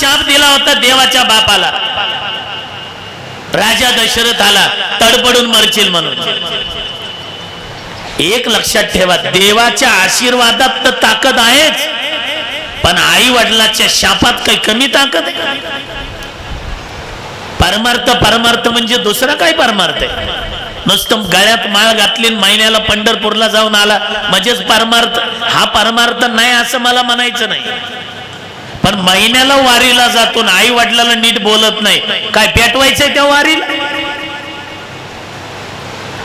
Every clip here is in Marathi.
शाप दिला होता देवाच्या बापाला. राजा दशरथ आला तडपडून मरशील म्हणून. एक लक्षात ठेवा देवाच्या आशीर्वादात तर ताकद आहेच. पण आई वडिलाच्या शापात काही कमी ताकद आहे परमार्थ परमार्थ म्हणजे दुसरा काय परमार्थ आहे? नुसतं गळ्यात माळ घातली महिन्याला पंढरपूरला जाऊन आला म्हणजेच परमार्थ. हा परमार्थ नाही असं मला म्हणायचं नाही. पण महिन्याला वारीला जातो आई वडिलाला नीट बोलत नाही. काय पेटवायचंय त्या वारीला?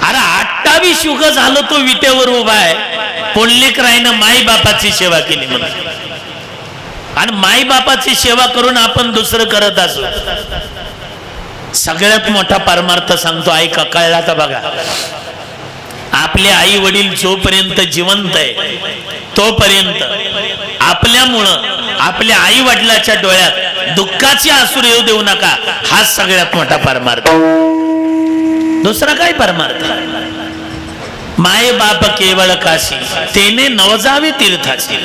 अरे अठ्ठावीस युग झालं तो विटेवर उभा आहे. पुंडलिकरायनं माई बापाची सेवा केली म्हणून. आणि माई बापाची सेवा करून आपण दुसरं करत असो. सगळ्यात मोठा परमार्थ सांगतो आई का कळला तर बघा. आपले आई वडील जोपर्यंत जिवंत आहे तोपर्यंत आपल्यामुळं आपल्या आई वडिलाच्या डोळ्यात दुःखाचे आसूर येऊ देऊ नका. हा सगळ्यात मोठा परमार्थ. दुसरा काय परमार्थ? माय बाप केवळ काशी तेने नवजावे तीर्थाची.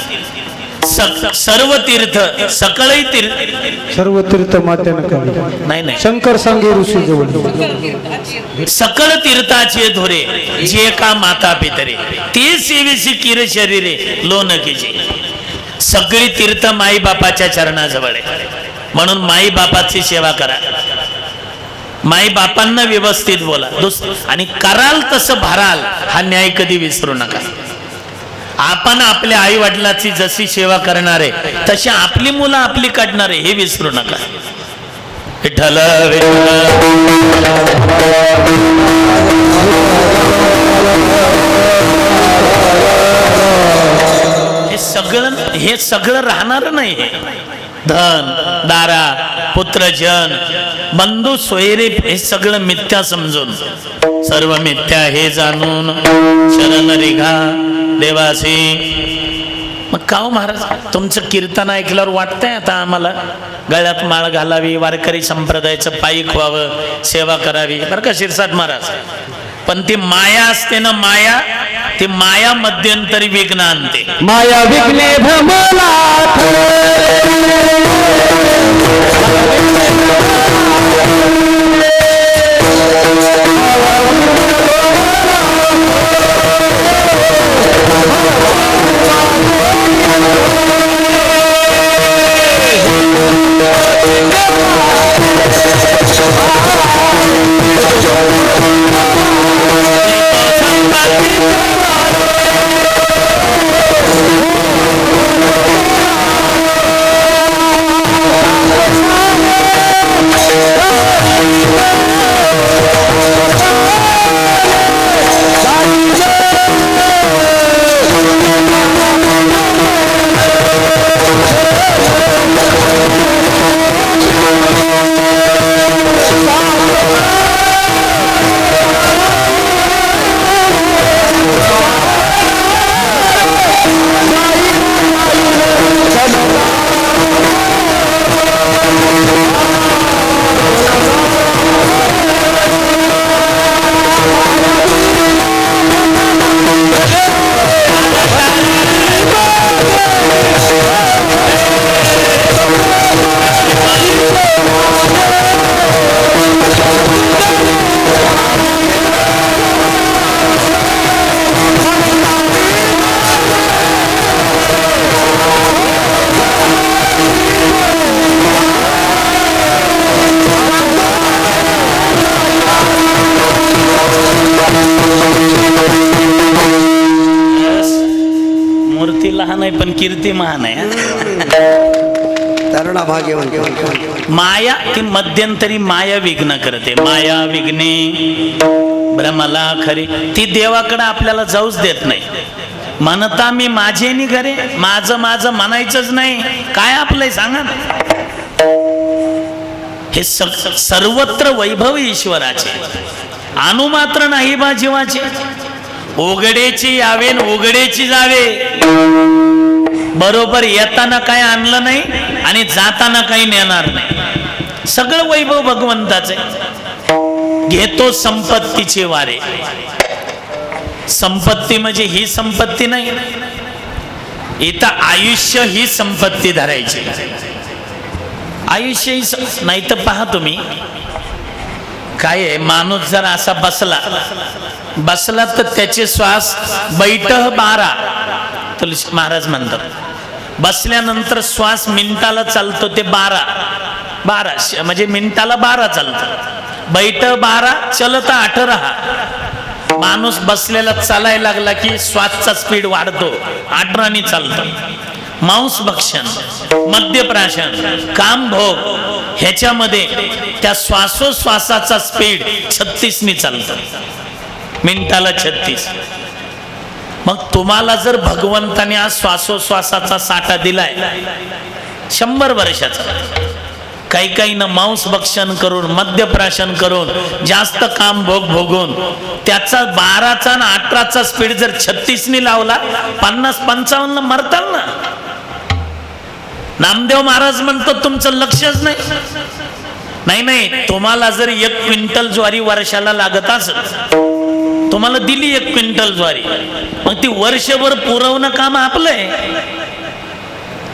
सर्व तीर्थ सकळही तीर्थ. सर्व तीर्थ नाही नाही. शंकर सांगे ऋषी जवळ. सकळ तीर्थाचे धोरे जे का माता पितरे ते सेवेसी किर शरीरे लोन केजे सगळी तीर्थ माई बापाच्या चरणाजवळ आहे. म्हणून माई बापाची सेवा करा. माई बापांना व्यवस्थित बोला. दुस आणि कराल तसं भराल हा न्याय कधी विसरू नका. आपण आपल्या आई वडिलाची जशी सेवा करणार आहे तशी आपली मुलं आपली काढणार आहे हे विसरू नका. विठ्ठल विठ्ठल सगळं हे सगळं राहणार नाही धन दारा पुत्रजन बंधू सोयरे हे सगळं मिथ्या समजून. सर्व मिथ्या हे जाणून शरण रेघा देवासी. मग काव महाराज तुमचं कीर्तन ऐकल्यावर वाटतंय आता आम्हाला? गळ्यात माळ घालावी वारकरी संप्रदायाचं पायीक व्हावं सेवा करावी. बरं का शिरसाट महाराज? पण ती माया असते ना माया ती माया मध्यंतरी विघ्न आणते. माया विघ्ने भ्रमला नाही पण कीर्ती महान आहे माया ती मध्यंतरी माया विघ्न करते. माया विघ्ने भ्रमला खरी. ती देवाकडे आपल्याला जाऊच देत नाही. म्हणता मी माझे नि घरे माझं माझं म्हणायचंच नाही. काय आपलंय सांगा हे सर्वत्र वैभव ईश्वराचे. अनु मात्र नाही बा जीवाचे. उघडेची यावे उघडेची जावे. बरोबर येताना काय आणलं नाही आणि जाताना काही नेणार नाही. सगळं वैभव भगवंताचे घेतो संपत्तीचे वारे. संपत्ती म्हणजे ही संपत्ती नाही. इथं आयुष्य ही संपत्ती धरायची. आयुष्य ही नाही तर पहा तुम्ही. काय आहे? माणूस जर असा बसला बसला तर त्याचे श्वास बैठ बारा. तुलसी महाराज म्हणतात. बसल्यानंतर श्वास मिनिटाला चालतो ते बारा. बारा श- म्हणजे मिनिटाला बारा चालतं. बैठ बारा चलता आठ माणूस बसलेला चालायला लागला की श्वासचा स्पीड वाढतो. आठरानी चालतो. मांस भक्षण मद्यप्राशन काम भोग ह्याच्यामध्ये त्या श्वासोश्वासाचा स्पीड छत्तीसनी चालतं. मिनिटाला छत्तीस. मग तुम्हाला जर भगवंताने आज श्वासोश्वासाचा साठा दिलाय शंभर वर्षाचा. काही काही ना मांस भक्षण करून मद्यप्राशन करून जास्त काम भोग भोगून त्याचा बाराचा आणि अठराचा स्पीड जर छत्तीसनी लावला पन्नास पंचावन्न मरताल ना. नामदेव महाराज म्हणतो तुमचं लक्षच नाही. नाही नाही तुम्हाला जर एक क्विंटल ज्वारी वर्षाला लागत असेल तुम्हाला दिली एक क्विंटल ज्वारी. मग ती वर्षभर पुरवणं काम आपलं आहे.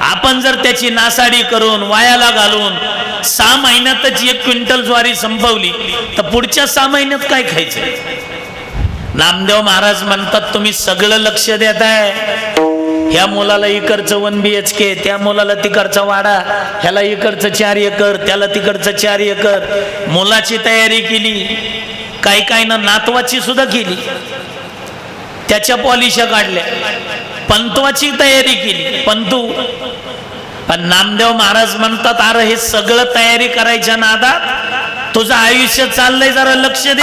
आपण जर त्याची नासाडी करून वायाला घालून सहा महिन्यातच एक क्विंटल ज्वारी संपवली तर पुढच्या सहा महिन्यात काय खायचं? नामदेव महाराज म्हणतात तुम्ही सगळं लक्ष देत आहे ह्या मुलाला इकडचं वन बी एच के त्या मुलाला तिकडचा वाडा ह्याला इकडचं चार एकर त्याला तिकडचं चार एकर. मुलाची तयारी केली. काही काही ना नातवाची सुद्धा केली. त्याच्या पॉलिशा काढल्या. पंतवाची तयारी केली. पंतू पण नामदेव महाराज म्हणतात अरे हे सगळं तयारी करायच्या नादात तुझं आयुष्य चाललंय जरा लक्ष दे.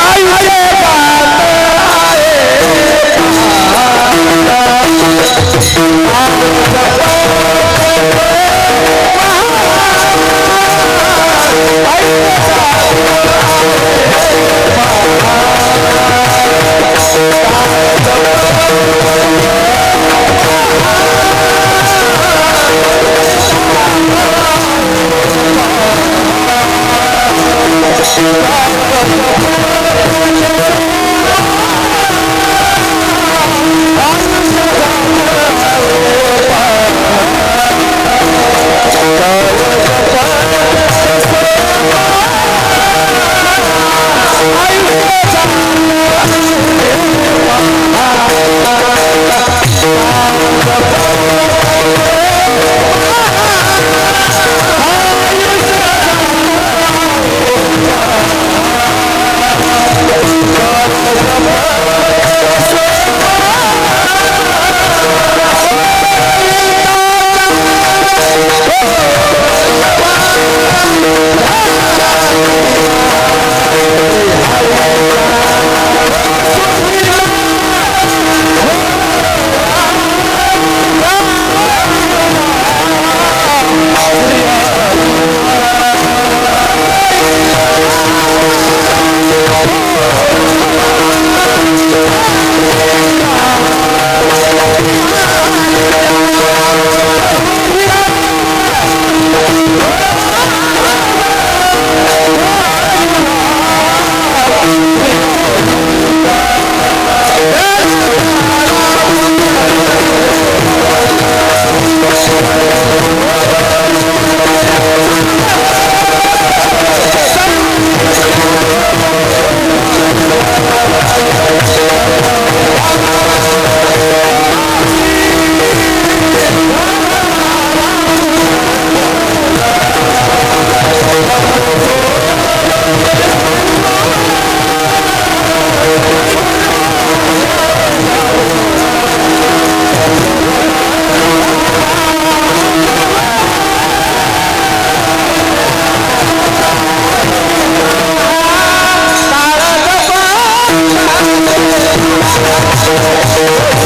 लक्ष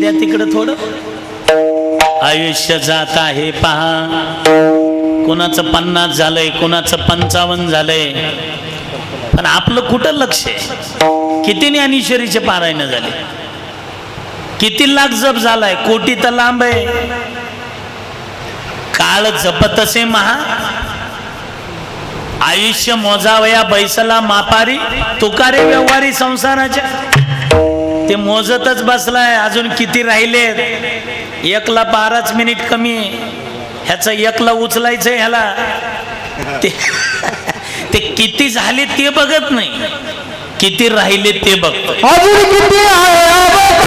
द्या तिकडं थोडं. आयुष्य जात आहे पहा. कोणाचं पन्नास झालंय कोणाचं पंचावन्न झालंय. पण आपलं कुठं लक्ष आहे? किती ज्ञानेश्वरीचे पारायण झाले? किती लाख जप झालाय? कोटी तर लांब आहे. काळ जपत असे महा. आयुष्य मोजावया बैसला मापारी तुकारे व्यवहारी संसाराच्या. ते मोजतच बसलाय. अजून किती राहिलेत? एकला बाराच मिनिट कमी. ह्याचं एकला उचलायचं ह्याला. ते ते किती झाले ते बघत नाही. किती राहिले ते बघतोय. अजून किती आहे?